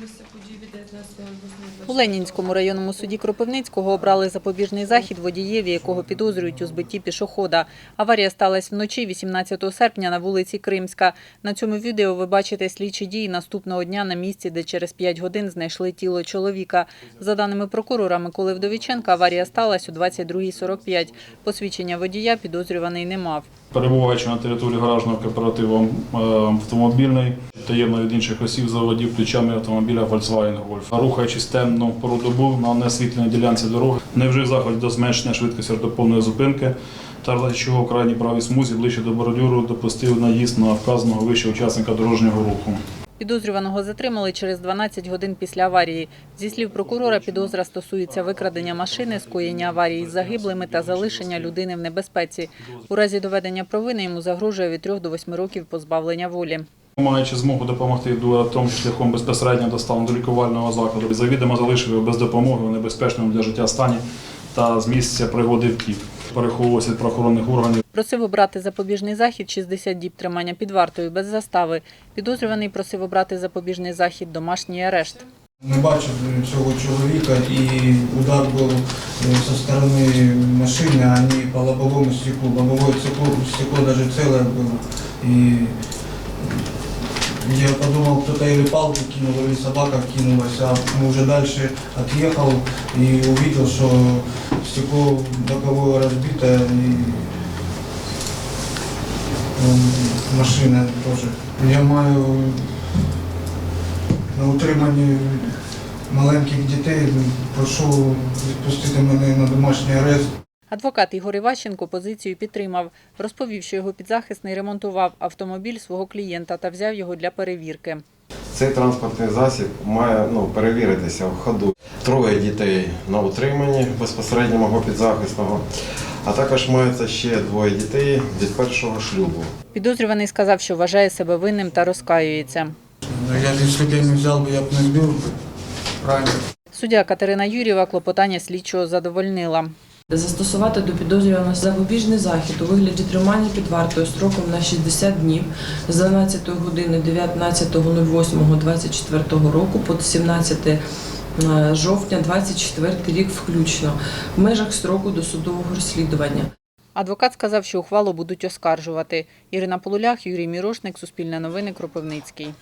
Місце події від 19 У Ленінському районному суді Кропивницького обрали запобіжний захід водієві, якого підозрюють у збитті пішохода. Аварія сталася вночі 18 серпня на вулиці Кримська. На цьому відео ви бачите слідчі дії наступного дня на місці, де через 5 годин знайшли тіло чоловіка. За даними прокурора Миколи Вдовіченка, аварія сталася о 22.45. Посвідчення водія підозрюваний не мав. Перебуваючи на території гаражного кооперативу е, автомобільний, таємно від інших осіб заводів ключами автомобіля Volkswagen Golf. Рухаючись темну пору добу на несвітленій ділянці дороги, не вжив заходів до зменшення швидкості до зупинки, та чого в крайній правій смузі ближче до бордюру допустив наїзд на вказаного вище учасника дорожнього руху. Підозрюваного затримали через 12 годин після аварії. Зі слів прокурора, підозра стосується викрадення машини, скоєння аварії з загиблими та залишення людини в небезпеці. У разі доведення провини йому загрожує від 3 до 8 років позбавлення волі. Маючи змогу допомогти дуратом шляхом безпосередньо доставлено до лікувального закладу, завідомо залишив його без допомоги у небезпечному для життя стані та з місця пригоди втік. Переховувався від правоохоронних органів. Просив обрати запобіжний захід 60 діб тримання під вартою без застави. Підозрюваний просив обрати запобіжний захід домашній арешт. Не бачив цього чоловіка і удар був е, со сторони машини, а не по лобовому стеклу. Лобовое стекло, стекло даже целое было. Я подумал, кто-то или палку кинул, или собака кинулась, а уже дальше отъехал и увидел, что стекло боковое разбито и машина тоже. Я маю на утриманні маленьких дітей. Прошу відпустити мене на домашній арест. Адвокат Ігор Іващенко позицію підтримав. Розповів, що його підзахисний ремонтував автомобіль свого клієнта та взяв його для перевірки. Цей транспортний засіб має ну, перевіритися в ходу. Троє дітей на утриманні безпосередньо мого підзахисного, а також мається ще двоє дітей від першого шлюбу. Підозрюваний сказав, що вважає себе винним та розкаюється. Ну, Я б я не взяв, би, я б не збив. Правильно. Суддя Катерина Юрєва клопотання слідчого задовольнила. Застосувати до підозрюваного запобіжний захід у вигляді тримання під вартою строком на 60 днів з 12 години 19.08.24 року по 17 жовтня 24 рік включно в межах строку досудового розслідування. Адвокат сказав, що ухвалу будуть оскаржувати. Ірина Полулях, Юрій Мірошник, Суспільне новини, Кропивницький.